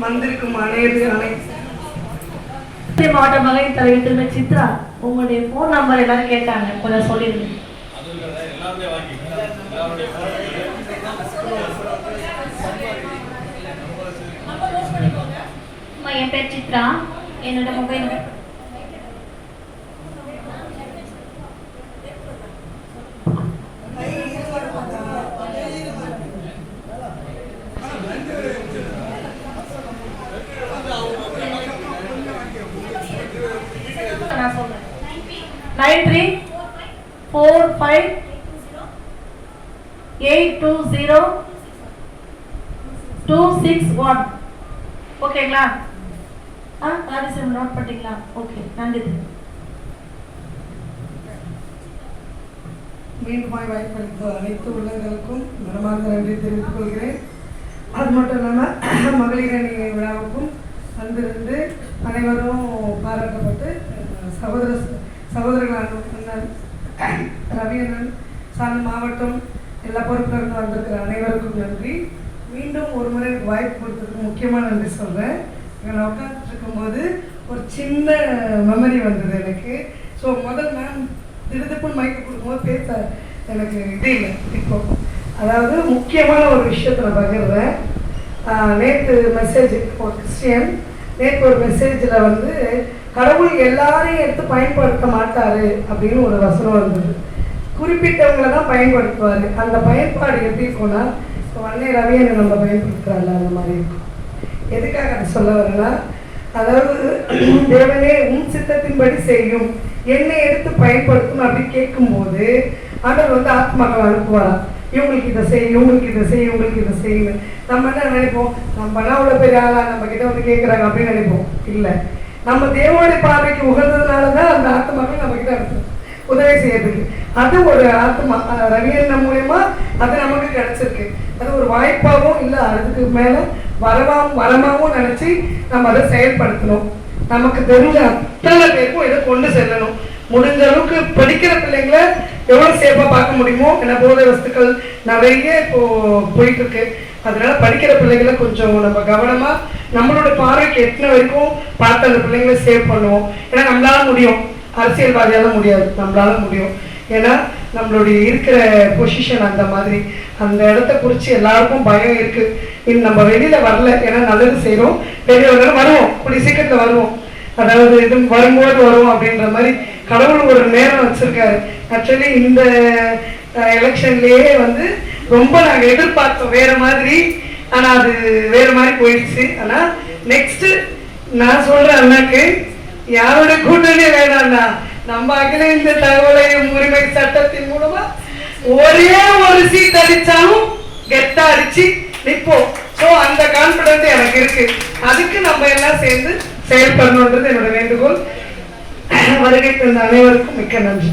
வந்திருக்கும் அனைத்து அனைத்து மாவட்ட மகளிர் தலைவர் சித்ரா உங்களுடைய ஃபோன் நம்பர் எல்லாரும் கேட்டாங்க கொஞ்சம் சொல்லிடுங்க என் பேர் சித்ரா. என்னோட மொபைல் நான் சொல்றேன். Nine three four five eight two zero two six one ஓகேங்களா ஆ ராஜேஸ்வரன் நோட் பண்ணிட்டீங்களா ஓகே நன்றி. மீண்டுமாய் வாய்ப்பளித்த அனைத்து உள்ளங்களுக்கும் மனமார்ந்த நன்றி தெரிவித்துக் கொள்கிறேன். அது மட்டும் இல்லாமல் மகளிர் அணி விழாவுக்கும் வந்திருந்து அனைவரும் பாராட்டப்பட்டு சகோதர சகோதரர்களான ரவியண்ணன் ரவி மாவட்டம் எல்லா பொறுப்பிலிருந்து வந்திருக்கிற அனைவருக்கும் நன்றி. மீண்டும் ஒரு முறை எனக்கு வாய்ப்பு கொடுத்ததுக்கு முக்கியமான நன்றி சொல்கிறேன் இங்கே நான் உட்காந்துட்டு போது ஒரு சின்ன மெமரி வந்தது எனக்கு. ஸோ முதல் மேம் திடுதுப்புன்னு மைக்கு கொடுக்கும்போது பேச எனக்கு இது இல்லை. இப்போ அதாவது முக்கியமான ஒரு விஷயத்தை நான் பகிர்றேன். நேற்று மெசேஜ் ஒரு கிறிஸ்டியன் நேற்று ஒரு மெசேஜில் வந்து கடவுள் எல்லாரையும் எடுத்து பயன்படுத்த மாட்டாரு அப்படின்னு ஒரு வசனம் இருந்தது குறிப்பிட்டவங்களை தான் பயன்படுத்துவார். அந்த பயன்பாடு எப்படி இருக்கும்னா இப்போ அன்னை ரவியனை நம்ம பயன்படுத்துகிறாள் அந்த மாதிரி இருக்கும் எதுக்காக அதை சொல்ல வரேன்னா அதாவது தேவனே உன் சித்தத்தின்படி செய்யும். என்னை எடுத்து பயன்படுத்தும் அப்படி கேட்கும்போது ஆண்டவர் வந்து ஆத்மாக்கள் அனுப்புவாரா இவங்களுக்கு இதை செய் இவங்களுக்கு இதை செய் இவங்களுக்கு இதை செய்யுங்க நம்ம என்ன நினைப்போம்? நம்மனா அவ்வளோ பெரிய ஆளா நம்ம கிட்ட வந்து கேட்குறாங்க அப்படின்னு நினைப்போம். இல்லை. நம்ம தேவனுடைய பார்வைக்கு உகந்ததுனாலதான் அந்த ஆத்மாக்கள் நம்ம கிட்ட இருக்கும் உதவி செய்யறதுக்கு. அது ஒரு ஆத்மா அஹ் ரவியண்ணன் மூலயமா அது நமக்கு கிடைச்சிருக்கு. அது ஒரு வாய்ப்பாகவும் இல்லை அதுக்கு மேல வரவாம் வரமாகவும் நினைச்சு நம்ம அதை செயல்படுத்தணும். நமக்கு தெரிஞ்ச அத்தனை பேருக்கும் இதை கொண்டு செல்லணும். முடிஞ்ச அளவுக்கு படிக்கிற பிள்ளைங்களை எவ்வளவு சேஃபா பார்க்க முடியுமோ? ஏன்னா போதை வஸ்துக்கள் நிறைய இப்போ போயிட்டு இருக்கு. அதனால படிக்கிற பிள்ளைகளை கொஞ்சம் நம்ம கவனமா நம்மளோட பார்வைக்கு எத்தனை வரைக்கும் பார்த்து அந்த பிள்ளைங்களை சேவ் பண்ணுவோம்? ஏன்னா நம்மளால முடியும். அரசியல்வாதியால முடியாது. நம்மளால முடியும். ஏன்னா நம்மளுடைய இருக்கிற பொசிஷன் அந்த மாதிரி. அந்த இடத்த குறித்து எல்லாருக்கும் பயம் இருக்கு. இன்னும் நம்ம வெளியில வரல. ஏன்னா நல்லது செய்றோம். பெரியவர்கள் வருவோம். கூடிய சீக்கிரத்தில் வருவோம். அதாவது இது வரும்போது வரும் அப்படின்ற மாதிரி கடவுள் ஒரு நேரம் வச்சிருக்காரு. ஆக்சுவலி இந்த எலெக்ஷன்லயே வந்து ரொம்ப நாங்கள் எதிர்பார்த்தோம். வேற மாதிரி ஆனால் அது வேற மாதிரி போயிடுச்சு. ஆனால் நெக்ஸ்ட் நான் சொல்றேன் அண்ணாக்கு யாரோட கூட்டணி வேணாம்னா நம்ம அகில இந்த தகவலை உரிமை சட்டத்தின் மூலமா ஒரே ஒரு சீட் அடிச்சாலும் கெத்தா அடிச்சு நிற்போம் ஸோ அந்த கான்பிடன்ஸ் எனக்கு இருக்கு. அதுக்கு நம்ம எல்லாம் சேர்ந்து செயல்படணுன்றது என்னோட வேண்டுகோள். வருகை தந்த அனைவருக்கும் மிக்க நன்றி.